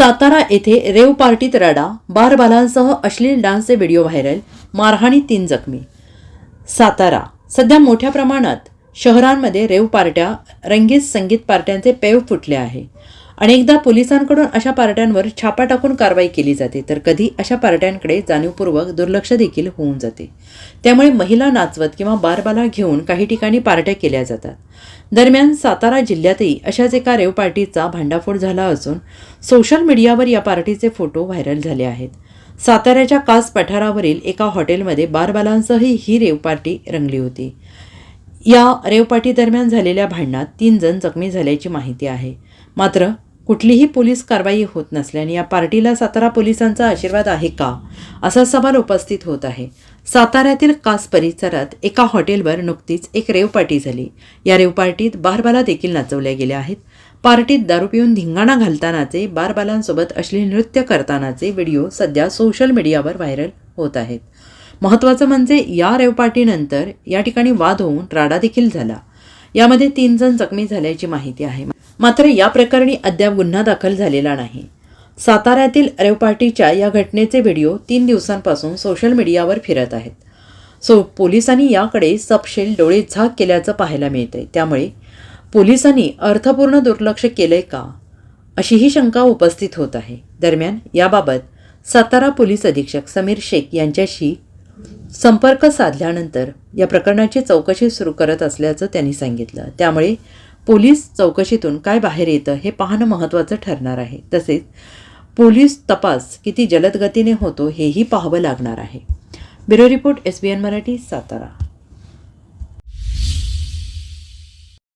सातारा येथे रेव पार्टीत रडा बारबालांसह अश्लील डान्सचे व्हिडिओ व्हायरल मारहाणी तीन जखमी. सातारा सध्या मोठ्या प्रमाणात शहरांमध्ये रेव पार्ट्या रंगीत संगीत पार्ट्यांचे पेव फुटले आहे. अनेकदा पोलिसांकडून अशा पार्ट्यांवर छापा टाकून कारवाई केली जाते तर कधी अशा पार्ट्यांकडे जाणीवपूर्वक दुर्लक्ष देखील होऊन जाते. त्यामुळे महिला नाचवत किंवा बारबाला घेऊन काही ठिकाणी पार्ट्या केल्या जातात. दरम्यान सातारा जिल्ह्यातही अशाच एका रेव पार्टीचा भांडाफोड झाला असून सोशल मीडियावर या पार्टीचे फोटो व्हायरल झाले आहेत. साताऱ्याच्या कास पठारावरील एका हॉटेलमध्ये बारबालांसही ही रेव पार्टी रंगली होती. या रेव पार्टी दरम्यान झालेल्या भांडणात तीन जण जखमी झाल्याची माहिती आहे. मात्र कुठलीही पोलीस कारवाई होत नसल्याने या पार्टीला सातारा पोलिसांचा आशीर्वाद आहे का? असा सवाल उपस्थित होत आहे. साताऱ्यातील कास परिसरात एका हॉटेलवर नुकतीच एक रेव पार्टी झाली. या रेव पार्टीत बारबाला देखील नाचवल्या गेल्या आहेत. पार्टीत दारू पिऊन धिंगाणा घालतानाचे बारबालांसोबत अश्लील नृत्य करतानाचे व्हिडिओ सध्या सोशल मीडियावर व्हायरल होत आहेत. महत्त्वाचं म्हणजे या रेव पार्टीनंतर या ठिकाणी वाद होऊन राडा देखील झाला. यामध्ये तीन जण जखमी झाल्याची माहिती आहे. मात्र या प्रकरणी अद्याप गुन्हा दाखल झालेला नाही. साताऱ्यातील रेव पार्टीच्या या घटनेचे व्हिडिओ तीन दिवसांपासून सोशल मीडियावर फिरत आहेत. सो पोलिसांनी याकडे सपशेल डोळे झाक केल्याचं पाहायला मिळतंय. त्यामुळे पोलिसांनी अर्थपूर्ण दुर्लक्ष केलंय का? अशीही शंका उपस्थित होत आहे. दरम्यान याबाबत सातारा पोलीस अधीक्षक समीर शेख यांच्याशी संपर्क साधल्यानंतर या प्रकरणाची चौकशी सुरू करत असल्याचं त्यांनी सांगितलं. त्यामुळे पोलीस चौकशीतून काय बाहेर येतं हे पाहणं महत्त्वाचं ठरणार आहे. तसेच पोलीस तपास किती जलद गतीने होतो हेही पाहावं लागणार आहे. Bureau report S B N Marathi Satara.